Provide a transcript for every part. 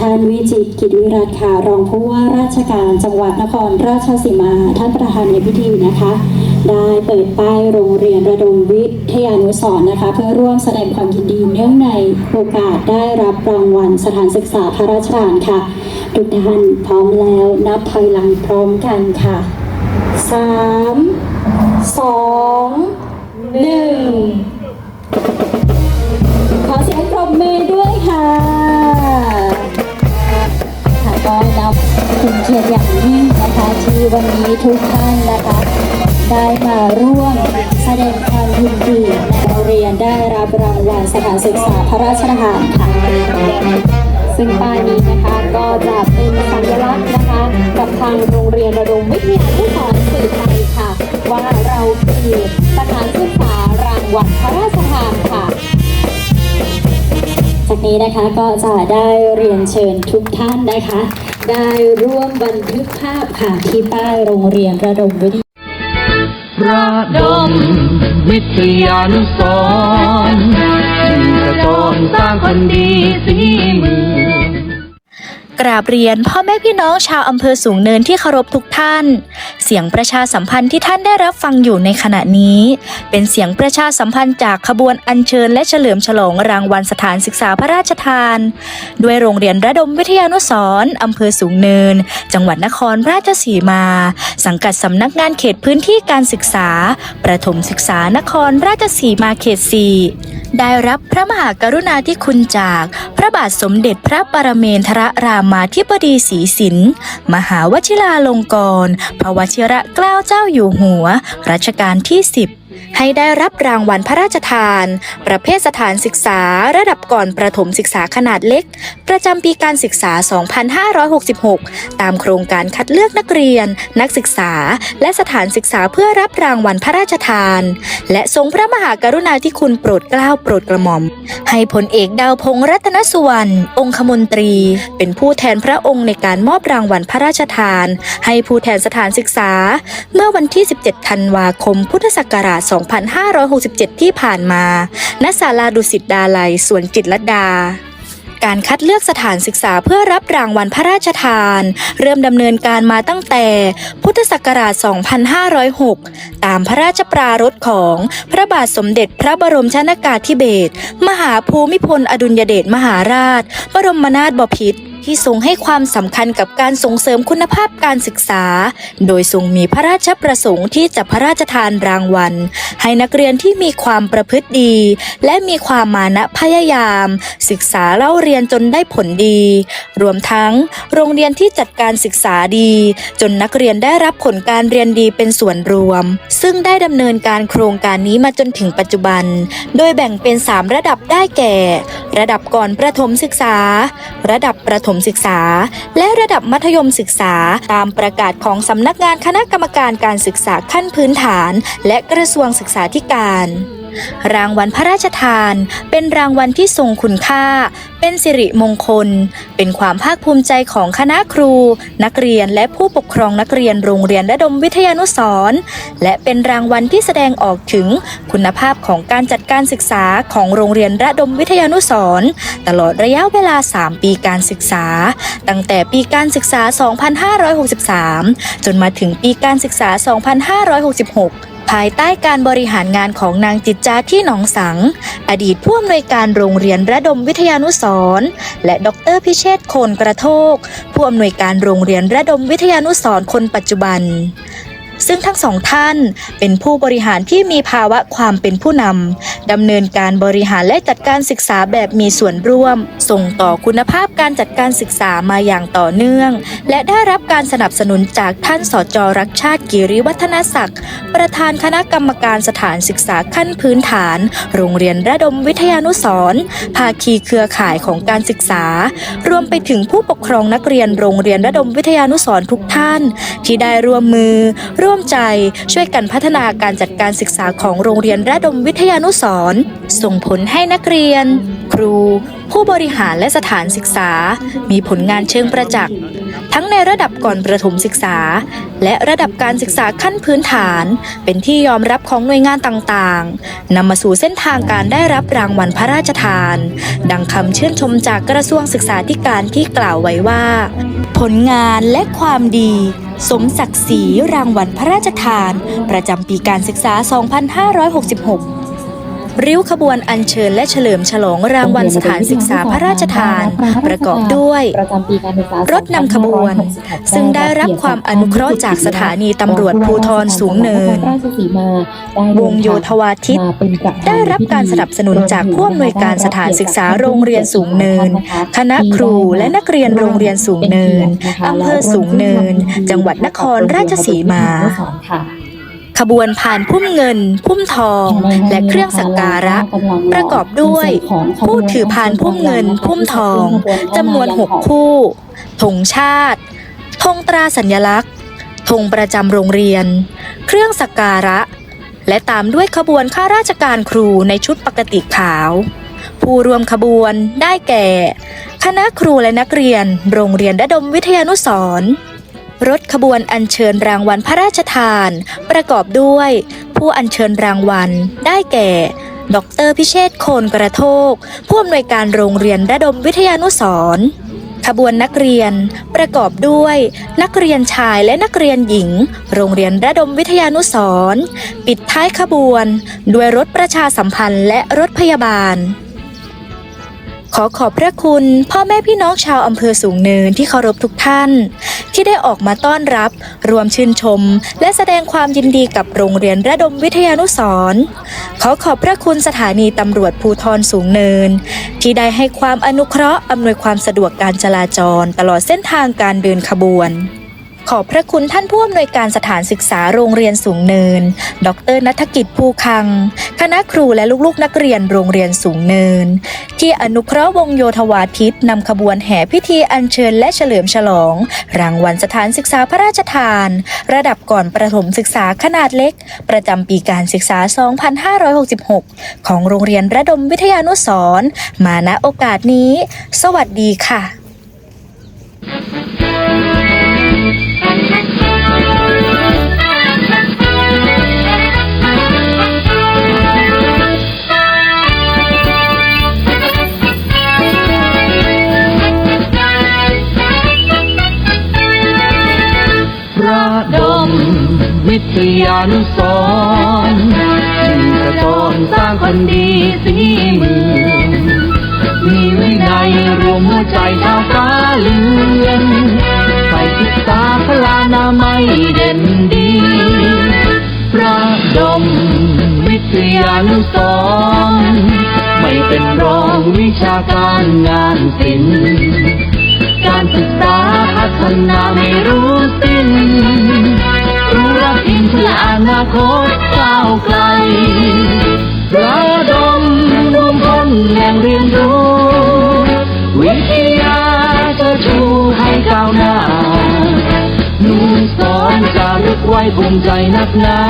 ท่านวิจิตกิจวิรัตค่ะรองผู้ว่าราชการจังหวัดนครราชสีมา ท่านประธานในพิธีนะคะ ได้เปิดป้ายโรงเรียนระดมวิทยานุสร์นะคะ เพื่อร่วมแสดงความยินดีเนื่องในโอกาสได้รับรางวัลสถานศึกษาพระราชทานค่ะ ทุกท่านพร้อมแล้วนับถอยหลังพร้อมกันค่ะสามสองหนึ่งขอเสียงปรบมือด้วยค่ะ ทุกท่านนะคะ ได้มาร่วมแสดงความยินดีในโรงเรียนได้รับรางวัลสถานศึกษาพระราชทานค่ะ ซึ่งป้ายนี้นะคะก็จะเป็นสัญลักษณ์นะคะ กับทางโรงเรียนระดมวิทยานุสรณ์สื่อไปค่ะ ว่าเราคือสถานศึกษารางวัลพระราชทานค่ะจากนี้นะคะก็จะได้เรียนเชิญทุกท่านนะคะ ได้ร่วมบันทึกภาพค่ะที่ป้ายโรงเรียนระดมวิทยาระดมวิทยานุสรณ์สิ่งกระจรสร้างคนดีสีมือ กราบเรียนพ่อแม่พี่น้องชาวอำเภอสูงเนินที่เคารพทุกท่าน เสียงประชาสัมพันธ์ที่ท่านได้รับฟังอยู่ในขณะนี้ เป็นเสียงประชาสัมพันธ์จากขบวนอัญเชิญและเฉลิมฉลองรางวัลสถานศึกษาพระราชทาน ด้วยโรงเรียนระดมวิทยานุสรณ์อำเภอสูงเนิน จังหวัดนครราชสีมา สังกัดสำนักงานเขตพื้นที่การศึกษา ประถมศึกษานครราชสีมาเขตสี่ได้รับพระมหากรุณาธิคุณจาก พระบาทสมเด็จพระปรเมนทรรามาธิบดีศรีสิน มหาวชิราลงกรณ์พระวชิระเกล้าเจ้าอยู่หัว รัชกาลที่สิบ ให้ได้รับรางวัลพระราชทาน ประเภทสถานศึกษาระดับก่อนประถมศึกษาขนาดเล็ก ประจำปีการศึกษา 2566 ตามโครงการคัดเลือกนักเรียน นักศึกษา และสถานศึกษาเพื่อรับรางวัลพระราชทาน และทรงพระมหากรุณาธิคุณโปรดเกล้าโปรดกระหม่อม ให้พลเอกดาวพงษ์รัตนสุวรรณองคมนตรี เป็นผู้แทนพระองค์ในการมอบรางวัลพระราชทาน ให้ผู้แทนสถานศึกษา เมื่อวันที่ 17 ธันวาคม พุทธศักราช2567 ที่ผ่านมา ณ ศาลาดุสิตดาลัยสวนจิตรลดา การคัดเลือกสถานศึกษาเพื่อรับรางวัลพระราชทาน เริ่มดำเนินการมาตั้งแต่ พุทธศักราช 2506 ตามพระราชปรารภของพระบาทสมเด็จพระบรมชนากาธิเบศร มหาภูมิพลอดุลยเดชมหาราช บรมนาถบพิตร ที่ทรงให้ความสำคัญกับการส่งเสริมคุณภาพการศึกษา โดยทรงมีพระราชประสงค์ที่จะพระราชทานรางวัล ให้นักเรียนที่มีความประพฤติดี และมีความมานะพยายาม ศึกษาเล่าเรียนจนได้ผลดี รวมทั้ง โรงเรียนที่จัดการศึกษาดี จนนักเรียนได้รับผลการเรียนดีเป็นส่วนรวม ซึ่งได้ดำเนินการโครงการนี้มาจนถึงปัจจุบัน โดยแบ่งเป็น 3 ระดับได้แก่ ระดับก่อนประถมศึกษา ระดับประถมมศึกษา และระดับมัธยมศึกษาตามประกาศของสำนักงานคณะกรรมการการศึกษาขั้นพื้นฐาน และกระทรวงศึกษาธิการ รางวัลพระราชทาน เป็นรางวัลที่ทรงคุณค่า เป็นสิริมงคล เป็นความภาคภูมิใจของคณะครู นักเรียนและผู้ปกครองนักเรียนโรงเรียนระดมวิทยานุสรณ์และเป็นรางวัลที่แสดงออกถึงคุณภาพของการจัดการศึกษาของโรงเรียนระดมวิทยานุสรณ์ตลอดระยะเวลา 3 ปีการศึกษา ตั้งแต่ปีการศึกษา 2563 จนมาถึงปีการศึกษา 2566 ภายใต้การบริหารงานของนางจิตจาที่หนองสัง อดีตผู้อำนวยการโรงเรียนระดมวิทยานุสรณ์และดรพิเชษโคนกระโทก ผู้อำนวยการโรงเรียนระดมวิทยานุสรณ์คนปัจจุบัน ซึ่งทั้งสองท่านเป็นผู้บริหารที่มีภาวะความเป็นผู้นำดำเนินการบริหารและจัดการศึกษาแบบมีส่วนร่วม ส่งต่อคุณภาพการจัดการศึกษามาอย่างต่อเนื่อง และได้รับการสนับสนุนจากท่านสจรักชาติกิริวัฒนศักดิ์ ประธานคณะกรรมการสถานศึกษาขั้นพื้นฐาน โรงเรียนระดมวิทยานุสรภาคีเครือข่ายของการศึกษา รวมไปถึงผู้ปกครองนักเรียนโรงเรียนระดมวิทยานุสรทุกท่าน ที่ได้ร่วมมือรร่วมใจช่วยกันพัฒนาการจัดการศึกษาของโรงเรียนระดมวิทยานุสร์ส่งผลให้นักเรียน ครู ผู้บริหารและสถานศึกษา มีผลงานเชิงประจักษ์ ทั้งในระดับก่อนประถมศึกษา และระดับการศึกษาขั้นพื้นฐาน เป็นที่ยอมรับของหน่วยงานต่างๆนำมาสู่เส้นทางการได้รับรางวัลพระราชทาน ดังคำเชื่นชมจากกระทรวงศึกษาธิการที่กล่าวไว้ว่า ผลงานและความดี สมศักดิ์ศรีรางวัลพระราชทาน ประจำปีการศึกษา 2566 ริ้วขบวนอัญเชิญและเฉลิมฉลองรางวัลสถานศึกษาพระราชทาน ประกอบด้วยรถนำขบวน ซึ่งได้รับความอนุเคราะห์จากสถานีตำรวจภูธรสูงเนินราชสีมาวงโยธวาทิต ได้รับการสนับสนุนจากผู้อำนวยการสถานศึกษาโรงเรียนสูงเนิน คณะครูและนักเรียนโรงเรียนสูงเนินอำเภอสูงเนิน จังหวัดนครราชสีมาค่ะ ขบวนผ่านพุ่มเงิน พุ่มทอง และเครื่องสักการะ ประกอบด้วยผู้ถือพานพุ่มเงิน พุ่มทองจำนวน6คู่ธงชาติธงตราสัญลักษณ์ธงประจำโรงเรียน เครื่องสักการะ และตามด้วยขบวนข้าราชการครูในชุดปกติขาว ผู้รวมขบวนได้แก่ คณะครูและนักเรียน โรงเรียนระดมวิทยานุสรณ์ รถขบวนอัญเชิญรางวัลพระราชทาน ประกอบด้วย ผู้อัญเชิญรางวัล ได้แก่ ดรพิเชษโคนกระโทก ผู้อำนวยการโรงเรียนระดมวิทยานุสรณ์ขบวนนักเรียน ประกอบด้วย นักเรียนชายและนักเรียนหญิง โรงเรียนระดมวิทยานุสรณ์ปิดท้ายขบวน ด้วยรถประชาสัมพันธ์และรถพยาบาล ขอขอบพระคุณ พ่อแม่พี่น้องชาวอำเภอสูงเนินที่เคารพทุกท่าน ที่ได้ออกมาต้อนรับ รวมชื่นชม และแสดงความยินดีกับโรงเรียนระดมวิทยานุสรณ์ขอขอบพระคุณสถานีตำรวจภูทรสูงเนิน ที่ได้ให้ความอนุเคราะห์อำนวยความสะดวกการจราจรตลอดเส้นทางการเดินขบวน ขอบพระคุณท่านผู้อำนวยการสถานศึกษาโรงเรียนสูงเนิน ดรนัฐกิจภูคัง คณะครูและลูกๆนักเรียนโรงเรียนสูงเนิน ที่อนุเคราะห์วงโยธวาทิตนำขบวนแห่พิธีอัญเชิญและเฉลิมฉลอง รางวัลสถานศึกษาพระราชทาน ระดับก่อนประถมศึกษาขนาดเล็ก ประจำปีการศึกษา 2566 ของโรงเรียนระดมวิทยานุสรมาณโอกาสนี้ สวัสดีค่ะ วิทยานุสรณ์ชื่อกระจรสร้างคนดีสีเมืองมีวินัยรวมหัวใจชาวฟ้าเลือนใส่ศึกษาพลานาไมัยเด่นดีระดมวิทยานุสรไม่เป็นรองวิชาการงานศิลป์การศึกษาพัฒนาไม่รู้สิ้น นักอินเพื่ออนาคตก้าวไกลระดมรวมพลแหล่งเรียนรู้ วิทยาจะชูให้ก้าวหน้านูสอนจารึกไว้ภูมิใจนักหนา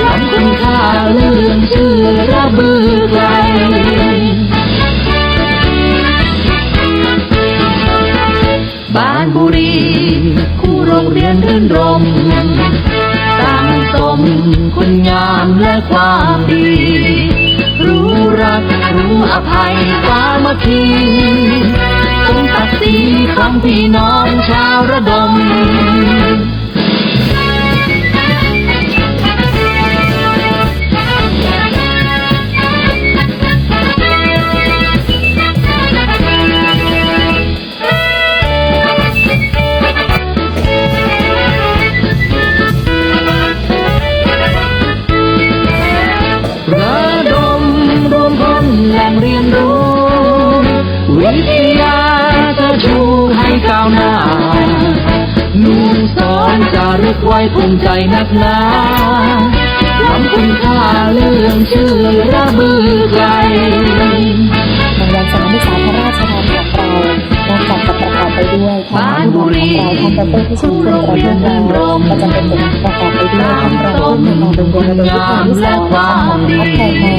ทำคุณค่าเรื่องชื่อระบือไกลบ้านบุรี เรียนรื่นรมตั้งสมคุณงามและความดี รู้รักรู้อภัยสามัคคีสมศักดิ์ศรีของพี่น้องชาวระดม ภูมิใจนักหนาทำคุณค่าเรื่องชื่อระบือไกลรางวัลสถานศึกษาพระราชทานของเรานอกจากจะประกอบไปด้วยค่ะผู้นำของเราท่านดรพิชิตคุณประทุมเราก็จะเป็นบทประกอบไปด้วยท่านรองผู้อำนวยการโรงเรียนระดมวิทยานุสรณ์นะคะพัฒนา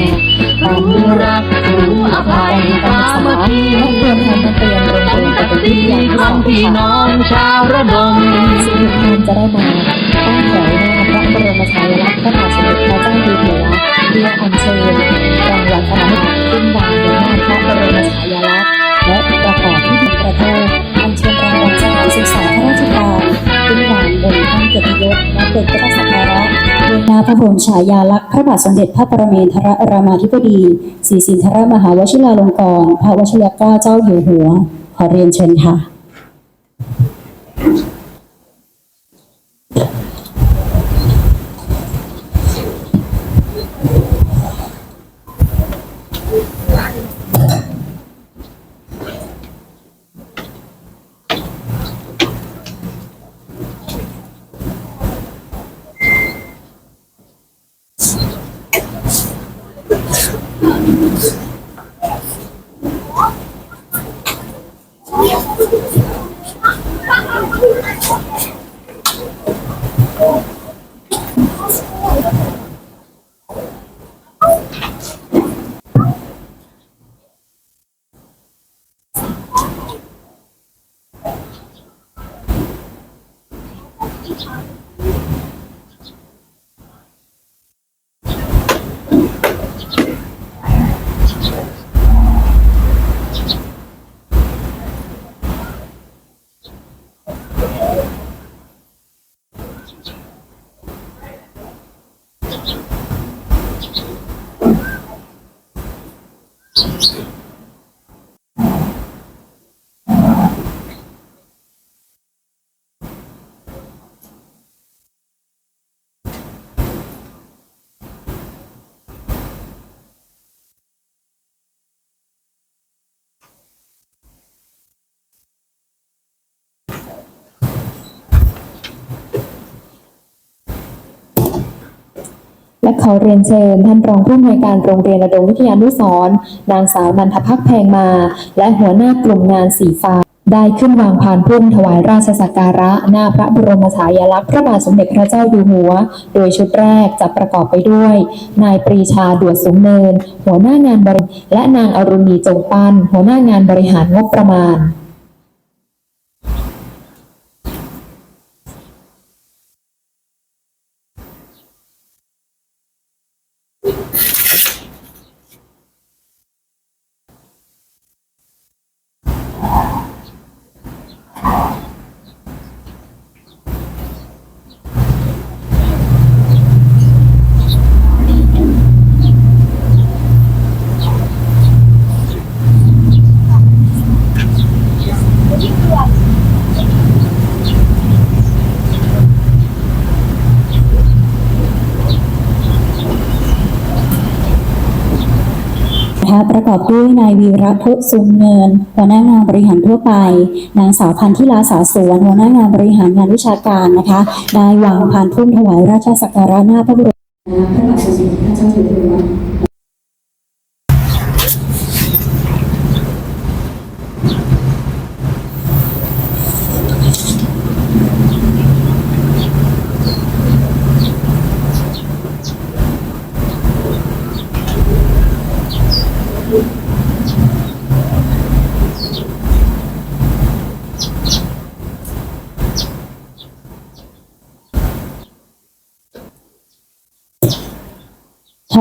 ตามด้วยรักรู้อภัยสามัคคีและตัวแทนนักเรียนโรงเรียนปฏิบัติวิทยานุสทั้รงณ์พี่ค่ะน้องชาวระดมซึ่งท่านจะได้มา ตั้งแถวหน้าพระบรมฉายาลักษณ์พระบาทสมเด็จพระเจ้าอยู่หัวเพื่ออัญเชิญรางวัลคณะนิสิตขึ้นวางบนหน้าพระบรมฉายาลักษณ์และประกอบพิธีประเทศอัญเชิญรางวัลสถานศึกษาข้าราชการขึ้นวางบนท่านเกียรติยศและเป็นพระสักการะเบื้องหน้าพระบรมฉายาลักษณ์พระบาทสมเด็จพระปรเมนทรรามาธิบดีศรีสินทรมหาวชิราลงกรณ์พระวชิรเกล้าเจ้าอยู่หัว ขอเรียนเชิญค่ะ และขอเรียนเชิญท่านรองผู้อำนวยการโรงเรียนระดมวิทยานุสรณ์นางสาวนันทพักแพงมา และหัวหน้ากลุ่มงานสีฟ้า ได้ขึ้นวางพานพุ่มถวายราชสักการะ หน้าพระบรมฉายาลักษณ์พระบาทสมเด็จพระเจ้าอยู่หัว โดยชุดแรกจะประกอบไปด้วย นายปรีชาดวนสูงเนิน หัวหน้างานบริและนางอรุณีจงปันหัวหน้างานบริหารงบประมาณ นะคะประกอบด้วยนายวีระพุสุงเงิน หัวหน้างานบริหารทั่วไป นางสาวพันธิลาสาสวน หัวหน้างานบริหารงานวิชาการนะคะได้วางพานพุ่มถวายราชสักการะหน้าพระบรมพระบาทสมเด็จพระเจ้าอยู่หัว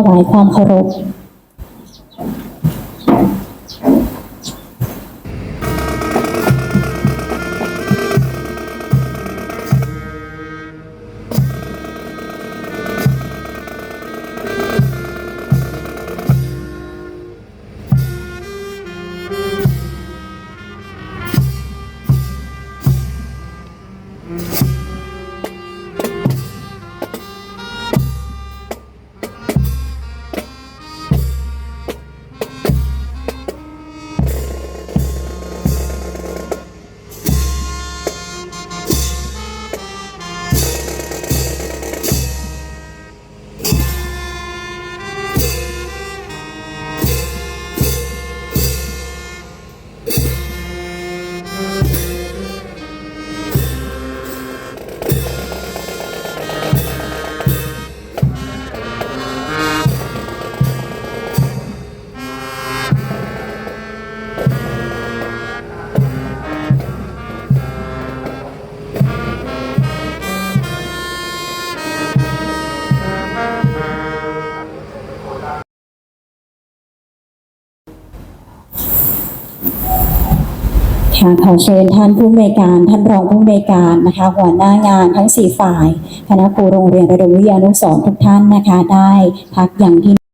วายความเคารพ ค่ะขอเชิญท่านผู้อำนวยการท่านรองผู้อำนวยการนะคะหัวหน้างานทั้งสี่ฝ่าย คณะครูโรงเรียนระดมวิทยานุสรณ์ทุกท่านนะคะได้พักอย่างที่